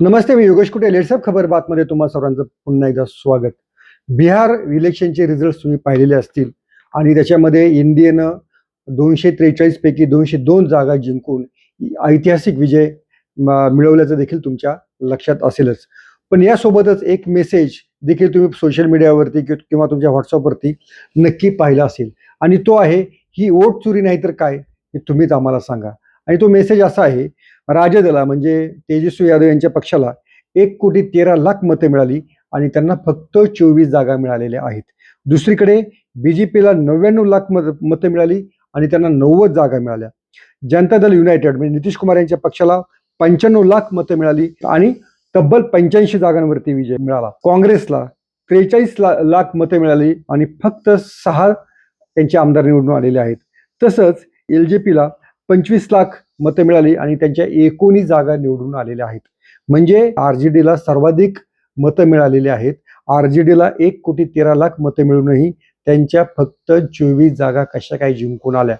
नमस्ते मी योगेश कुटे लेट्सअप खबर बातमध्ये तुम्हा सर्वांचं पुन्हा एकदा स्वागत. बिहार इलेक्शनचे रिझल्ट तुम्ही पाहिलेले असतील आणि त्याच्यामध्ये इंडियनं दोनशे त्रेचाळीस पैकी दोनशे दोन जागा जिंकून ऐतिहासिक विजय म- मिळवल्याचं देखील तुमच्या लक्षात असेलच. पण यासोबतच एक मेसेज देखील तुम्ही सोशल मीडियावरती किंवा तुमच्या व्हॉट्सअपवरती नक्की पाहिला असेल. आणि तो आहे ही वोट चोरी नाही तर काय हे तुम्हीच आम्हाला सांगा. आणि तो मेसेज असा आहे राजदला म्हणजे तेजस्वी यादव यांच्या पक्षाला एक कोटी तेरा लाख मतं मिळाली आणि त्यांना फक्त चोवीस जागा मिळालेल्या आहेत. दुसरीकडे बी जे पीला नव्याण्णव लाख मत मतं मिळाली आणि त्यांना नव्वद जागा मिळाल्या. जनता दल युनायटेड म्हणजे नितीश कुमार यांच्या पक्षाला पंच्याण्णव लाख मतं मिळाली आणि तब्बल पंच्याऐंशी जागांवरती विजय मिळाला. काँग्रेसला त्रेचाळीस ला लाख मतं मिळाली आणि फक्त सहा त्यांचे आमदार निवडून आलेले आहेत. तसंच एल जे पीला पंचवीस लाख मतं मिळाली आणि त्यांच्या एकोणीस जागा निवडून आलेल्या आहेत. म्हणजे आर जे डीला सर्वाधिक मतं मिळालेली आहेत. आर जे डीला एक कोटी तेरा लाख मतं मिळूनही त्यांच्या फक्त चोवीस जागा कशा काय जिंकून आल्या.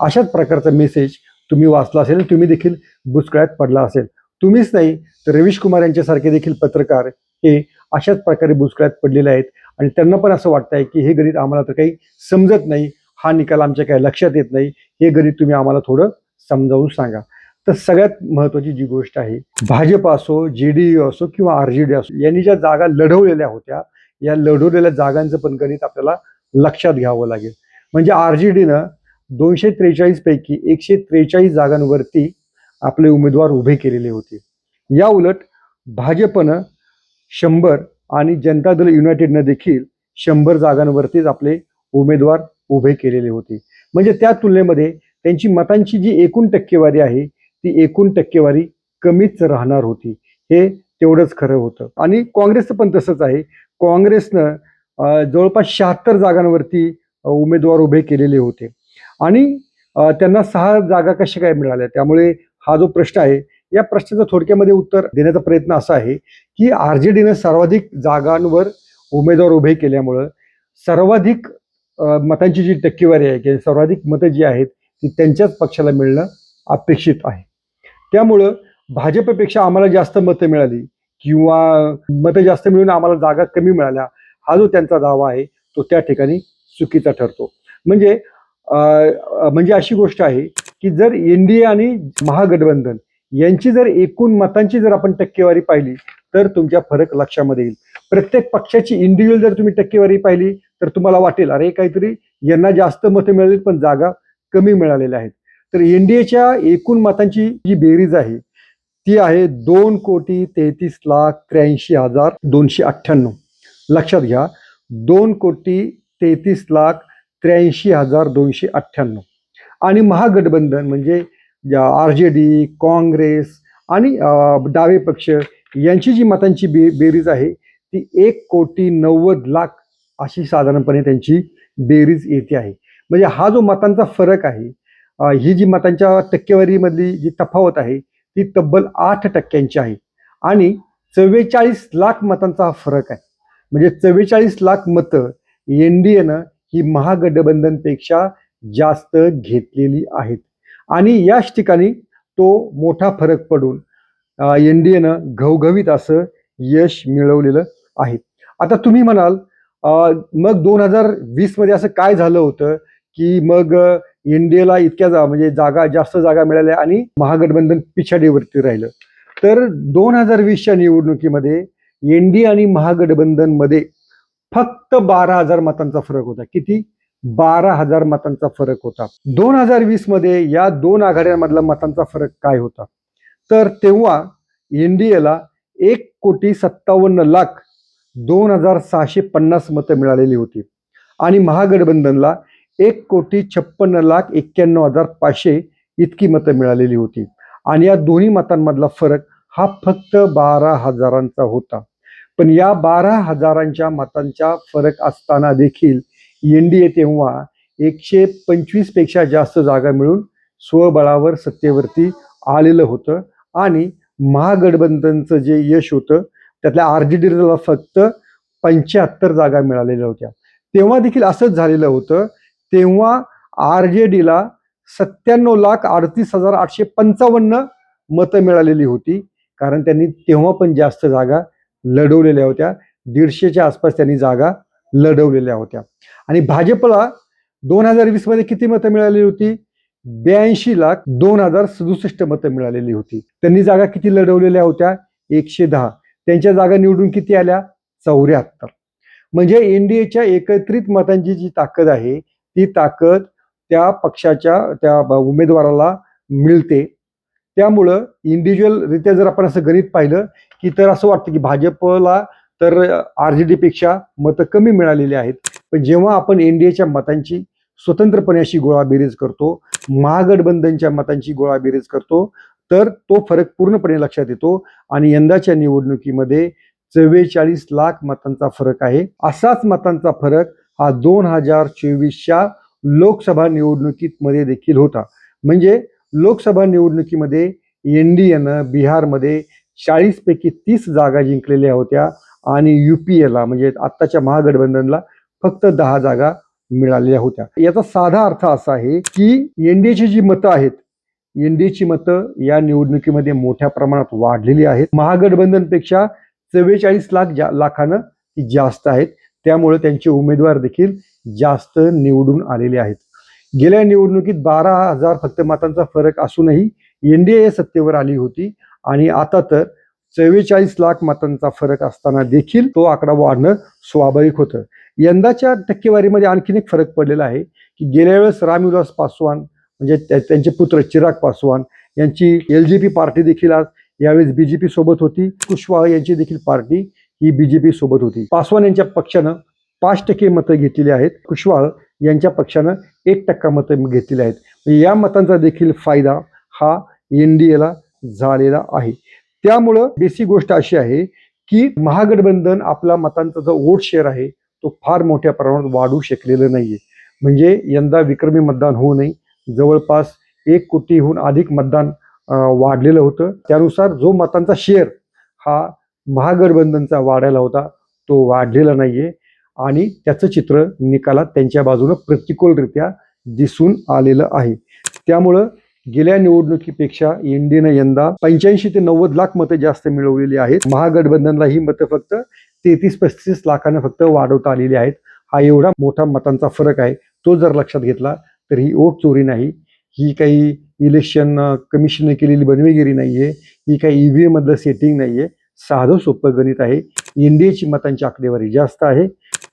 अशाच प्रकारचा मेसेज तुम्ही वाचला असेल तुम्ही देखील बुचकळ्यात पडला असेल. तुम्हीच नाही तर रवीश कुमार यांच्यासारखे देखील पत्रकार हे अशाच प्रकारे बुचकळ्यात पडलेले आहेत. आणि त्यांना पण असं वाटतंय की हे गणित आम्हाला तर काही समजत नाही. हा निकाल आमच्या काही लक्षात येत नाही. हे गणित तुम्ही आम्हाला थोडं समजावून सांगा. तर सगळ्यात महत्वाची जी गोष्ट आहे भाजप असो जे डी यू असो किंवा आर जे डी असो यांनी ज्या जागा लढवलेल्या होत्या या लढवलेल्या जागांचं पण गणित आपल्याला लक्षात घ्यावं लागेल. म्हणजे आर जे डीनं दोनशे त्रेचाळीस पैकी एकशे त्रेचाळीस जागांवरती आपले उमेदवार उभे केलेले होते. या उलट भाजपनं शंभर आणि जनता दल युनायटेडनं देखील शंभर जागांवरतीच आपले उमेदवार उभे केलेले होते. म्हणजे त्या तुलनेमध्ये त्यांची मतांची जी एकूण टक्केवारी आहे ती एकूण टक्केवारी कमीच राहणार होती. हे तेवढंच खरं होतं. आणि काँग्रेसचं पण तसंच आहे. काँग्रेसनं जवळपास शहात्तर जागांवरती उमेदवार उभे केलेले होते. आणि त्यांना सहा जागा कशा काय मिळाल्या? त्यामुळे हा जो प्रश्न आहे या प्रश्नाचं थोडक्यामध्ये उत्तर देण्याचा प्रयत्न असा आहे की आर जे डीनं सर्वाधिक जागांवर उमेदवार उभे केल्यामुळं सर्वाधिक मतांची जी टक्केवारी आहे किंवा सर्वाधिक मतं जी आहेत ती त्यांच्याच पक्षाला मिळणं अपेक्षित आहे. त्यामुळं भाजपपेक्षा आम्हाला जास्त मतं मिळाली किंवा मतं जास्त मिळून आम्हाला जागा कमी मिळाल्या हा जो त्यांचा दावा आहे तो त्या ठिकाणी चुकीचा ठरतो. म्हणजे म्हणजे अशी गोष्ट आहे की जर एन डी ए आणि महागठबंधन यांची जर एकूण मतांची जर आपण टक्केवारी पाहिली तर तुमच्या फरक लक्षामध्ये येईल. प्रत्येक पक्षाची इंडिव्हिज्युअल जर तुम्ही टक्केवारी पाहिली तर तुम्हाला वाटेल अरे काहीतरी यांना जास्त मतं मिळाली पण जागा कमी मिळालेल्या आहेत. तर एनडीएच्या एकूण मतांची जी बेरीज आहे ती आहे दोन कोटी तेहतीस लाख त्र्याऐंशी हजार दोनशे अठ्ठ्याण्णव. लक्षात घ्या दोन कोटी तेहतीस लाख त्र्याऐंशी हजार दोनशे अठ्ठ्याण्णव. आणि महागठबंधन म्हणजे आर जे डी काँग्रेस आणि डावे पक्ष यांची जी मतांची बे बेरीज आहे ती एक कोटी नव्वद लाख अशी साधारणपणे त्यांची बेरीज येते आहे. म्हणजे हा जो मतांचा फरक आहे ही जी मतांच्या टक्केवारीमधली जी तफावत आहे ती तब्बल आठ टक्क्यांची आहे. आणि चव्वेचाळीस लाख मतांचा हा फरक आहे. म्हणजे चव्वेचाळीस लाख मतं एन डी एनं ही महागठबंधनपेक्षा जास्त घेतलेली आहेत. आणि याच ठिकाणी तो मोठा फरक पडून एन डी एनं घवघवीत असं यश मिळवलेलं आहे. आता तुम्ही म्हणाल मग दोन हजार वीसमध्ये असं काय झालं होतं की मग एन डी एला इतक्या जा म्हणजे जागा जास्त जागा मिळाल्या आणि महागठबंधन पिछाडीवरती राहिलं. तर दोन हजार वीसच्या निवडणुकीमध्ये एन डी आणि महागठबंधनमध्ये फक्त बारा हजार मतांचा फरक होता. किती? बारा हजार मतांचा फरक होता. दोन हजार वीसमध्ये या दोन आघाड्यांमधला मतांचा फरक काय होता? तर तेव्हा एन डी एला एक कोटी सत्तावन्न लाख दोन हजार सहाशे पन्नास मतं मिळालेली होती. आणि महागठबंधनला एक कोटी छप्पन्न लाख एक्क्याण्णव हजार पाचशे इतकी मतं मिळालेली होती. आणि या दोन्ही मतांमधला फरक हा फक्त बारा हजारांचा होता. पण या बारा हजारांच्या मतांचा फरक असताना देखील एन डी ए तेव्हा एकशे पंचवीसपेक्षा जास्त जागा मिळून स्वबळावर सत्तेवरती आलेलं होतं. आणि महागठबंधनचं जे यश होतं त्यातल्या आर जे डीला फक्त पंच्याहत्तर जागा मिळालेल्या होत्या. तेव्हा देखील असंच झालेलं होतं. तेव्हा आर जे डीला सत्त्याण्णव लाख अडतीस हजार आठशे पंचावन्न मतं मिळालेली होती. कारण त्यांनी तेव्हा पण जास्त जागा लढवलेल्या होत्या. दीडशेच्या आसपास त्यांनी जागा लढवलेल्या होत्या. आणि भाजपला दोन हजार वीसमध्ये किती मतं मिळालेली होती? ब्याऐंशी लाख दोन हजार सदुसष्ट मतं मिळालेली होती. त्यांनी जागा किती लढवलेल्या होत्या? एकशे दहा. त्यांच्या जागा निवडून किती आल्या? चौऱ्याहत्तर. म्हणजे एनडीएच्या एकत्रित मतांची जी ताकद आहे ती ताकद त्या पक्षाच्या त्या उमेदवाराला मिळते. त्यामुळं इंडिव्हिज्युअलरित्या जर आपण असं गणित पाहिलं की तर असं वाटतं की भाजपला तर आर जे डीपेक्षा मतं कमी मिळालेली आहेत. पण जेव्हा आपण एनडीएच्या मतांची स्वतंत्रपणे अशी गोळाबेरीज करतो महागठबंधनच्या मतांची गोळाबेरीज करतो तर तो फरक पूर्णपणे लक्षात येतो आणि यंदाच्या निवडणुकीमध्ये चव्वेचाळीस लाख मतांचा फरक आहे. असाच मतांचा फरक हा दोन हजार चोवीसच्या लोकसभा निवडणुकीत मध्ये देखील होता. म्हणजे लोकसभा निवडणुकीमध्ये एन डी एनं बिहारमध्ये चाळीसपैकी तीस जागा जिंकलेल्या होत्या आणि यू पी एला म्हणजे आत्ताच्या महागठबंधनला फक्त दहा जागा मिळालेल्या होत्या. याचा साधा अर्थ असा आहे की एनडीएची जी मतं आहेत एनडीएची मतं या निवडणुकीमध्ये मोठ्या प्रमाणात वाढलेली आहेत. महागठबंधनपेक्षा चव्वेचाळीस लाख जा लाखानं ती जास्त आहेत. त्यामुळे त्यांचे उमेदवार देखील जास्त निवडून आलेले आहेत. गेल्या निवडणुकीत बारा हजार फक्त मतांचा फरक असूनही एनडीए सत्तेवर आली होती आणि आता तर चव्वेचाळीस लाख मतांचा फरक असताना देखील तो आकडा वाढणं स्वाभाविक होतं. यंदाच्या टक्केवारीमध्ये आणखीन एक फरक पडलेला आहे की गेल्या वेळेस रामविलास पासवान म्हणजे त्या- त्यांचे पुत्र चिराग पासवान यांची एल जी पी पार्टी देखील आज यावेळेस बीजेपी सोबत होती. कुशवाहा यांची देखील पार्टी ही बीजेपी सोबत होती. पासवान यांच्या पक्षानं पाच टक्के मतं घेतलेली आहेत. कुशवाह यांच्या पक्षानं एक टक्का मतं घेतलेली आहेत. म्हणजे या मतांचा देखील फायदा हा एन डी एला झालेला आहे. त्यामुळं बेसिक गोष्ट अशी आहे की महागठबंधन आपला मतांचा जो वोट शेअर आहे तो फार मोठ्या प्रमाणात वाढू शकलेलं नाहीये. म्हणजे यंदा विक्रमी मतदान होऊ नये. जवळपास एक कोटीहून अधिक मतदान वाढलेलं होतं. त्यानुसार जो मतांचा शेअर हा महागठबंधनचा वाढायला होता तो वाढलेला नाहीये. आणि त्याचं चित्र निकालात त्यांच्या बाजूनं प्रतिकूलरित्या दिसून आलेलं आहे. त्यामुळं गेल्या निवडणुकीपेक्षा एनडीएनं यंदा पंच्याऐंशी ते नव्वद लाख मतं जास्त मिळवलेली आहेत. महागठबंधनला ही मतं फक्त तेहतीस पस्तीस लाखानं फक्त वाढवता आलेली आहेत. हा एवढा मोठा मतांचा फरक आहे. तो जर लक्षात घेतला तर ही ओट चोरी नाही ही काही इलेक्शन कमिशनने केलेली बनवेगिरी नाही आहे ही काही ई व्ही एममधलं सेटिंग नाही आहे साधं सोपं गणित आहे. एनडीएची मतांची आकडेवारी जास्त आहे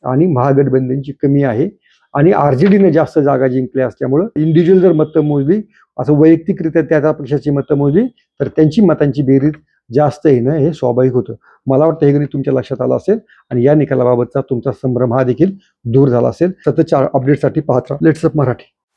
आणि महागठबंधनची कमी आहे. आणि आर जे डीने जास्त जागा जिंकल्या असल्यामुळं इंडिव्हिज्युअल जर मतं मोजली असं वैयक्तिकरित्या त्या त्या पक्षाची मतं मोजली तर त्यांची मतांची बेरीज जास्त येणं हे स्वाभाविक होतं. मला वाटतं हे गणित तुमच्या लक्षात आलं असेल आणि या निकालाबाबतचा तुमचा संभ्रम हा देखील दूर झाला असेल. सततच्या अपडेटसाठी पाहत राहा. लेट्सअप मराठी.